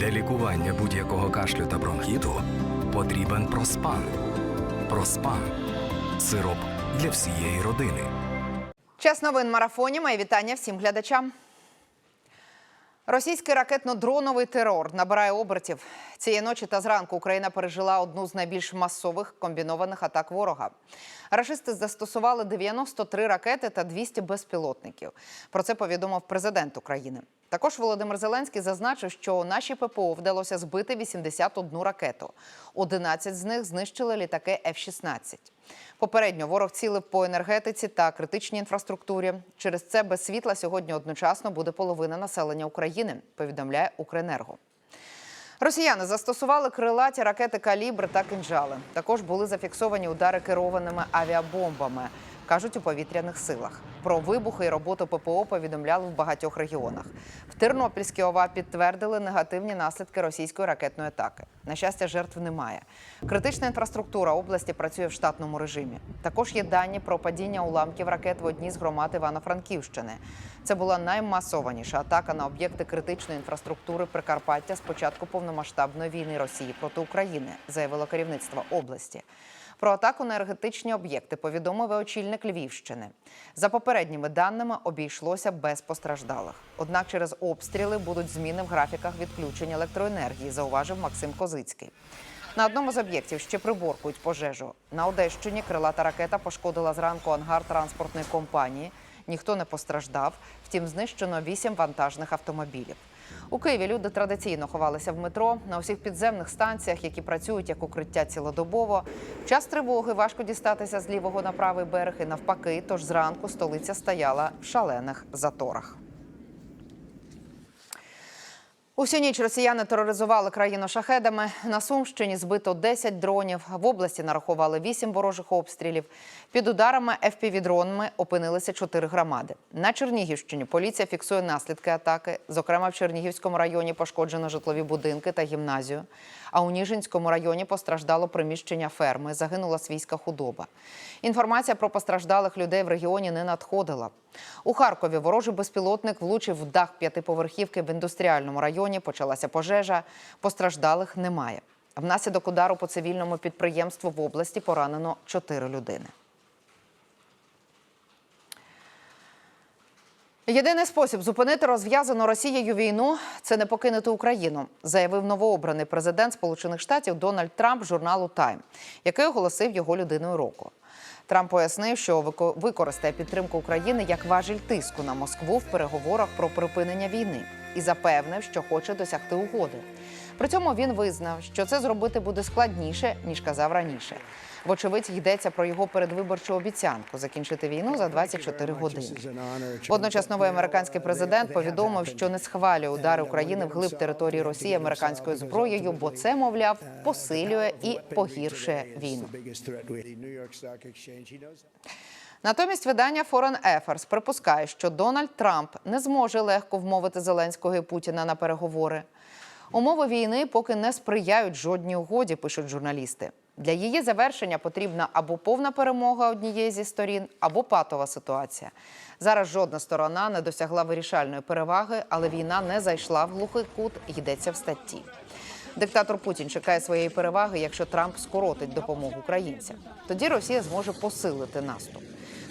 Для лікування будь-якого кашлю та бронхіту потрібен проспан. Проспан сироп для всієї родини. Час новин марафоні. Мої вітання всім глядачам. Російський ракетно-дроновий терор набирає обертів. Цієї ночі та зранку Україна пережила одну з найбільш масових комбінованих атак ворога. Рашисти застосували 93 ракети та 200 безпілотників. Про це повідомив президент України. Також Володимир Зеленський зазначив, що нашій ППО вдалося збити 81 ракету. 11 з них знищили літаки F-16. Попередньо ворог цілив по енергетиці та критичній інфраструктурі. Через це без світла сьогодні одночасно буде половина населення України, повідомляє Укренерго. Росіяни застосували крилаті ракети калібр та кинжали. Також були зафіксовані удари керованими авіабомбами, кажуть у повітряних силах. Про вибухи і роботу ППО повідомляли в багатьох регіонах. В Тернопільській ОВА підтвердили негативні наслідки російської ракетної атаки. На щастя, жертв немає. Критична інфраструктура області працює в штатному режимі. Також є дані про падіння уламків ракет в одній з громад Івано-Франківщини. Це була наймасованіша атака на об'єкти критичної інфраструктури Прикарпаття з початку повномасштабної війни Росії проти України, заявило керівництво області. Про атаку на енергетичні об'єкти повідомив очільник Львівщини. За попередніми даними обійшлося без постраждалих. Однак через обстріли будуть зміни в графіках відключення електроенергії, зауважив Максим Козицький. На одному з об'єктів ще приборкують пожежу. На Одещині крилата ракета пошкодила зранку ангар транспортної компанії. Ніхто не постраждав. Втім, знищено вісім вантажних автомобілів. У Києві люди традиційно ховалися в метро на усіх підземних станціях, які працюють як укриття цілодобово. В час тривоги важко дістатися з лівого на правий берег і навпаки. Тож зранку столиця стояла в шалених заторах. Усю ніч росіяни тероризували країну шахедами. На Сумщині збито 10 дронів. В області нарахували 8 ворожих обстрілів. Під ударами FPV-дронами опинилися 4 громади. На Чернігівщині поліція фіксує наслідки атаки. Зокрема, в Чернігівському районі пошкоджено житлові будинки та гімназію. А у Ніжинському районі постраждало приміщення ферми. Загинула свійська худоба. Інформація про постраждалих людей в регіоні не надходила. У Харкові ворожий безпілотник влучив в дах п'ятиповерхівки в індустріальному районі. Почалася пожежа. Постраждалих немає. Внаслідок удару по цивільному підприємству в області поранено чотири людини. Єдиний спосіб зупинити розв'язану Росією війну це не покинути Україну, заявив новообраний президент Сполучених Штатів Дональд Трамп журналу Тайм, який оголосив його людиною року. Трамп пояснив, що вико- використає підтримку України як важіль тиску на Москву в переговорах про припинення війни і запевнив, що хоче досягти угоди. При цьому він визнав, що це зробити буде складніше ніж казав раніше. Вочевидь, йдеться про його передвиборчу обіцянку закінчити війну за 24 години. Водночас новий американський президент повідомив, що не схвалює удари України вглиб території Росії американською зброєю, бо це, мовляв, посилює і погіршує війну. Натомість видання Foreign Affairs припускає, що Дональд Трамп не зможе легко вмовити Зеленського і Путіна на переговори. Умови війни поки не сприяють жодній угоді, пишуть журналісти. Для її завершення потрібна або повна перемога однієї зі сторін, або патова ситуація. Зараз жодна сторона не досягла вирішальної переваги, але війна не зайшла в глухий кут, йдеться в статті. Диктатор Путін чекає своєї переваги, якщо Трамп скоротить допомогу українцям. Тоді Росія зможе посилити наступ.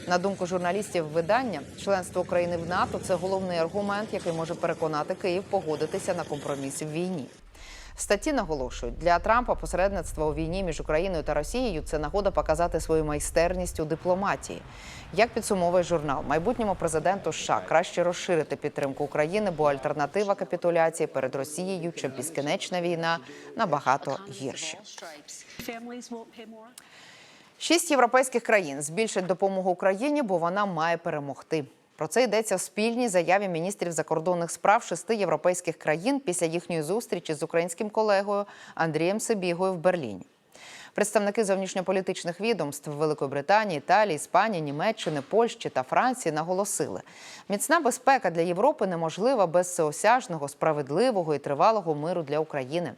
На думку журналістів видання, членство України в НАТО це головний аргумент, який може переконати Київ погодитися на компроміс в війні. В статті наголошують, для Трампа посередництво у війні між Україною та Росією це нагода показати свою майстерність у дипломатії. Як підсумовує журнал, майбутньому президенту США краще розширити підтримку України, бо альтернатива капітуляції перед Росією чи безкінечна війна набагато гірші. Шість європейських країн збільшать допомогу Україні, бо вона має перемогти. Про це йдеться в спільній заяві міністрів закордонних справ шести європейських країн після їхньої зустрічі з українським колегою Андрієм Сибігою в Берліні. Представники зовнішньополітичних відомств Великої Британії, Італії, Іспанії, Німеччини, Польщі та Франції наголосили, міцна безпека для Європи неможлива без всеосяжного, справедливого і тривалого миру для України.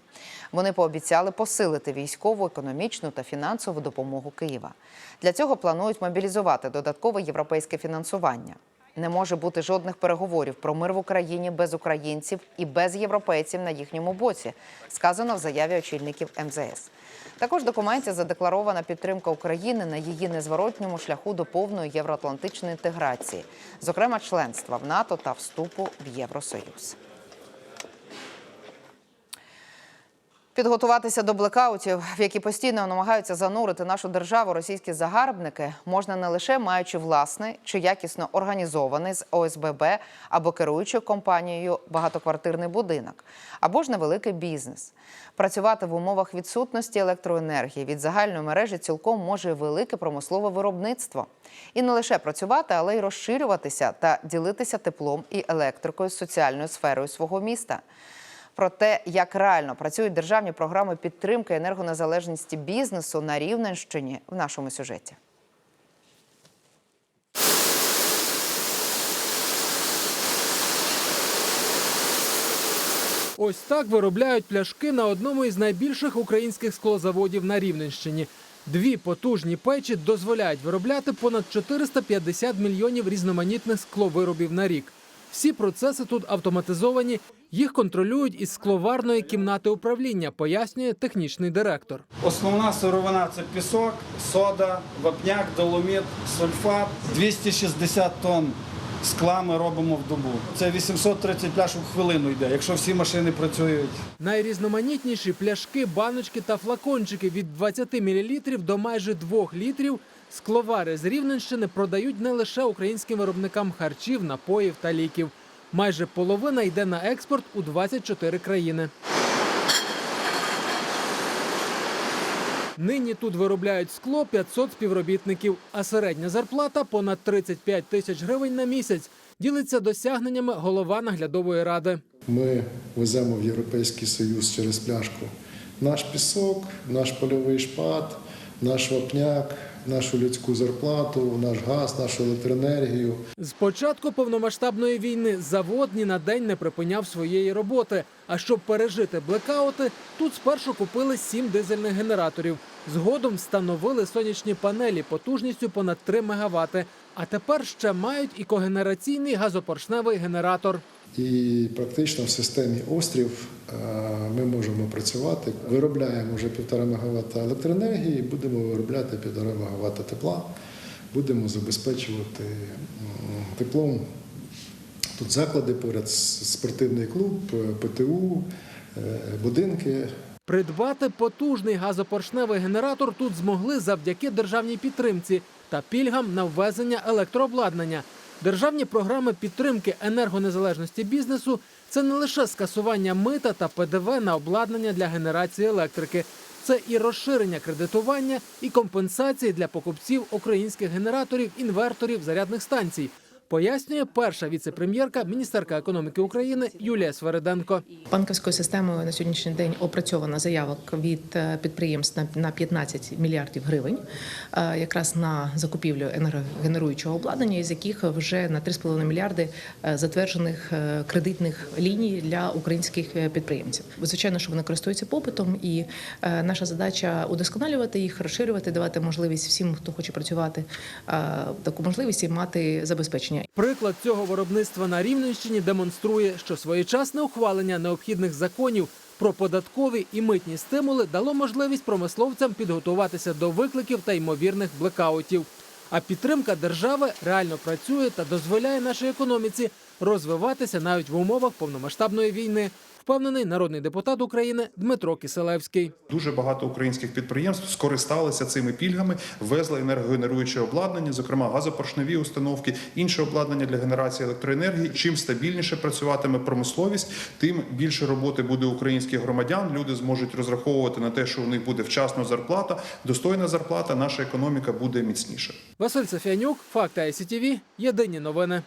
Вони пообіцяли посилити військову, економічну та фінансову допомогу Києва. Для цього планують мобілізувати додаткове європейське фінансування. Не може бути жодних переговорів про мир в Україні без українців і без європейців на їхньому боці, сказано в заяві очільників МЗС. Також в документі задекларована підтримка України на її незворотньому шляху до повної євроатлантичної інтеграції, зокрема членства в НАТО та вступу в Євросоюз. Підготуватися до блекаутів, в які постійно намагаються занурити нашу державу російські загарбники, можна не лише маючи власний чи якісно організований з ОСББ або керуючою компанією багатоквартирний будинок, або ж невеликий бізнес. Працювати в умовах відсутності електроенергії від загальної мережі цілком може велике промислове виробництво. І не лише працювати, але й розширюватися та ділитися теплом і електрикою з соціальною сферою свого міста про те, як реально працюють державні програми підтримки енергонезалежності бізнесу на Рівненщині в нашому сюжеті. Ось так виробляють пляшки на одному із найбільших українських склозаводів на Рівненщині. Дві потужні печі дозволяють виробляти понад 450 мільйонів різноманітних скловиробів на рік. Всі процеси тут автоматизовані, їх контролюють із скловарної кімнати управління, пояснює технічний директор. Основна сировина це пісок, сода, вапняк, доломіт, сульфат. 260 тонн скла ми робимо в добу. Це 830 пляшок в хвилину йде, якщо всі машини працюють. Найрізноманітніші пляшки, баночки та флакончики від 20 мл до майже 2 літрів скловари з Рівненщини продають не лише українським виробникам харчів, напоїв та ліків. Майже половина йде на експорт у 24 країни. Нині тут виробляють скло 500 співробітників, а середня зарплата понад 35 тисяч гривень на місяць. Ділиться досягненнями голова наглядової ради. Ми веземо в Європейський Союз через пляшку наш пісок, наш польовий шпат, наш вапняк, нашу людську зарплату, наш газ, нашу електроенергію. З початку повномасштабної війни завод ні на день не припиняв своєї роботи. А щоб пережити блекаути, тут спершу купили сім дизельних генераторів. Згодом встановили сонячні панелі потужністю понад 3 МВт. А тепер ще мають і когенераційний газопоршневий генератор. І практично в системі острів е, ми можемо працювати. Виробляємо вже 1,5 МВт електроенергії, будемо виробляти 1,5 МВт тепла. Будемо забезпечувати теплом. Тут заклади поряд спортивний клуб, ПТУ, е, будинки. Придбати потужний газопоршневий генератор тут змогли завдяки державній підтримці та пільгам на ввезення електрообладнання. Державні програми підтримки енергонезалежності бізнесу це не лише скасування мита та ПДВ на обладнання для генерації електрики. Це і розширення кредитування, і компенсації для покупців українських генераторів, інверторів, зарядних станцій. Пояснює перша віце-прем'єрка, міністерка економіки України Юлія Свериденко. Банківською системою на сьогоднішній день опрацьовано заявок від е, підприємств на- на 15 мільярдів гривень, е, якраз на закупівлю енергогенеруючого обладнання, із яких вже на 3,5 мільярди е, затверджених кредитних ліній для українських підприємців. Звичайно, що вони користуються попитом, і наша задача удосконалювати їх, розширювати, давати можливість всім, хто хоче працювати, таку можливість і мати забезпечення. Приклад цього виробництва на Рівненщині демонструє, що своєчасне ухвалення необхідних законів про податкові і митні стимули дало можливість промисловцям підготуватися до викликів та ймовірних блекаутів. А підтримка держави реально працює та дозволяє нашій економіці розвиватися навіть в умовах повномасштабної війни. Впевнений народний депутат України Дмитро Киселевський. Дуже багато українських підприємств скористалися цими пільгами, ввезли енергогенеруюче обладнання, зокрема газопоршневі установки, інше обладнання для генерації електроенергії. Чим стабільніше працюватиме промисловість, тим більше роботи буде українських громадян. Люди зможуть розраховувати на те, що у них буде вчасна зарплата, достойна зарплата. Наша економіка буде міцніша. Василь Сафіанюк, Факти ICTV, Єдині новини.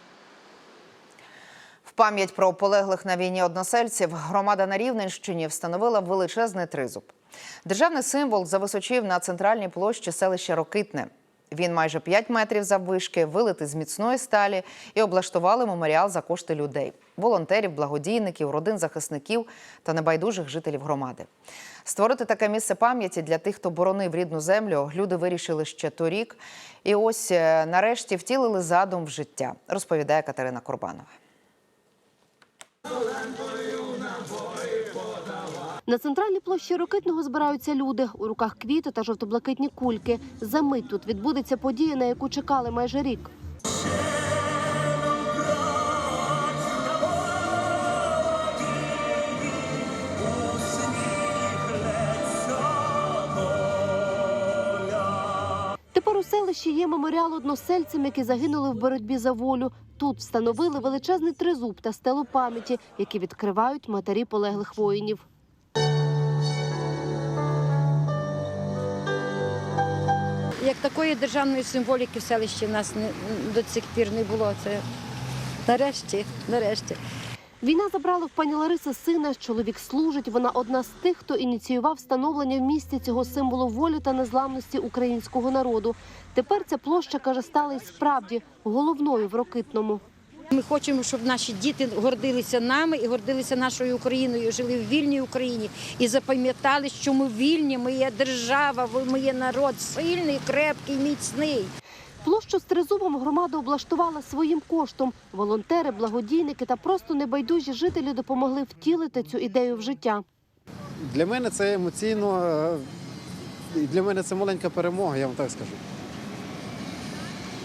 Пам'ять про полеглих на війні односельців громада на Рівненщині встановила величезний тризуб. Державний символ зависочив на центральній площі селища Рокитне. Він майже 5 метрів заввишки, вилитий з міцної сталі і облаштували меморіал за кошти людей, волонтерів, благодійників, родин захисників та небайдужих жителів громади. Створити таке місце пам'яті для тих, хто боронив рідну землю, люди вирішили ще торік. І ось е, нарешті втілили задум в життя, розповідає Катерина Курбанова. На центральній площі Рокитного збираються люди. У руках квіти та жовто-блакитні кульки. За мить тут відбудеться подія, на яку чекали майже рік. Селищі є меморіал односельцям, які загинули в боротьбі за волю. Тут встановили величезний тризуб та стелу пам'яті, які відкривають матері полеглих воїнів. Як такої державної символіки в селищі в нас не, до цих пір не було. Це нарешті, нарешті. Війна забрала в пані Лариси сина. Чоловік служить. Вона одна з тих, хто ініціював встановлення в місті цього символу волі та незламності українського народу. Тепер ця площа каже, стала й справді головною в Рокитному. Ми хочемо, щоб наші діти гордилися нами і гордилися нашою Україною, жили в вільній Україні і запам'ятали, що ми вільні, ми є держава, ми є народ сильний, крепкий, міцний. Площу з громада облаштувала своїм коштом. Волонтери, благодійники та просто небайдужі жителі допомогли втілити цю ідею в життя. Для мене це емоційно, е, для мене це маленька перемога, я вам так скажу.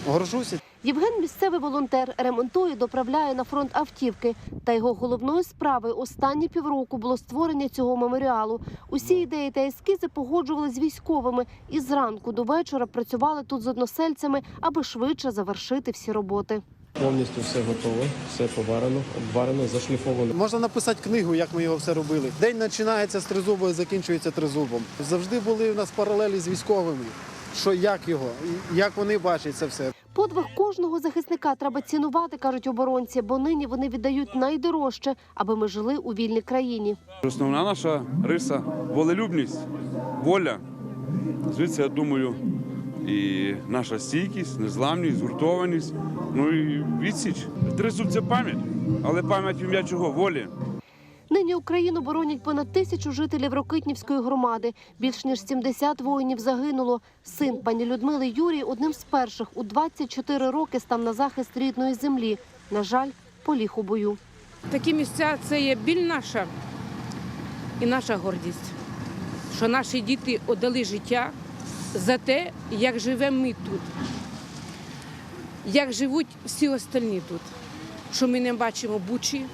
Горжуся. Євген місцевий волонтер ремонтує, доправляє на фронт автівки. Та його головною справою останні півроку було створення цього меморіалу. Усі ідеї та ескізи погоджували з військовими і зранку до вечора працювали тут з односельцями, аби швидше завершити всі роботи. Повністю все готове, все поварено, обварено, зашліфовано. Можна написати книгу, як ми його все робили. День починається з тризубу закінчується тризубом. Завжди були у нас паралелі з військовими. Що як його, як вони бачать це все. Подвиг кожного захисника треба цінувати, кажуть оборонці, бо нині вони віддають найдорожче, аби ми жили у вільній країні. Основна наша риса волелюбність, воля. Звідси, я думаю, і наша стійкість, незламність, згуртованість, ну і відсіч. Це пам'ять, але пам'ять ім'я чого? Волі. Нині Україну боронять понад тисячу жителів Рокитнівської громади. Більш ніж 70 воїнів загинуло. Син пані Людмили Юрій одним з перших у 24 роки став на захист рідної землі. На жаль, поліг у бою. Такі місця це є біль наша і наша гордість, що наші діти отдали життя за те, як живемо ми тут, як живуть всі остальні тут, що ми не бачимо бучі,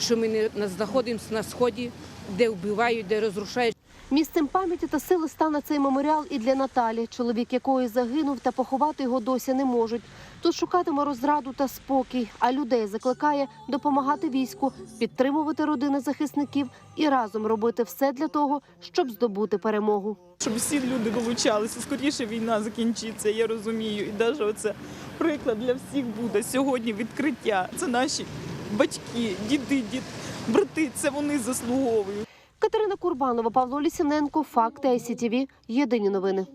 що ми не знаходимося на сході, де вбивають, де розрушають. Місцем пам'яті та сили стане цей меморіал і для Наталі, чоловік якої загинув, та поховати його досі не можуть. Тут шукатиме розраду та спокій, а людей закликає допомагати війську, підтримувати родини захисників і разом робити все для того, щоб здобути перемогу. Щоб всі люди долучалися, скоріше війна закінчиться, я розумію. І навіть оце приклад для всіх буде сьогодні відкриття. Це наші батьки, діди, дід, брати, це вони заслуговують. Катерина Курбанова, Павло Лісіненко, Факти ICTV. Єдині новини.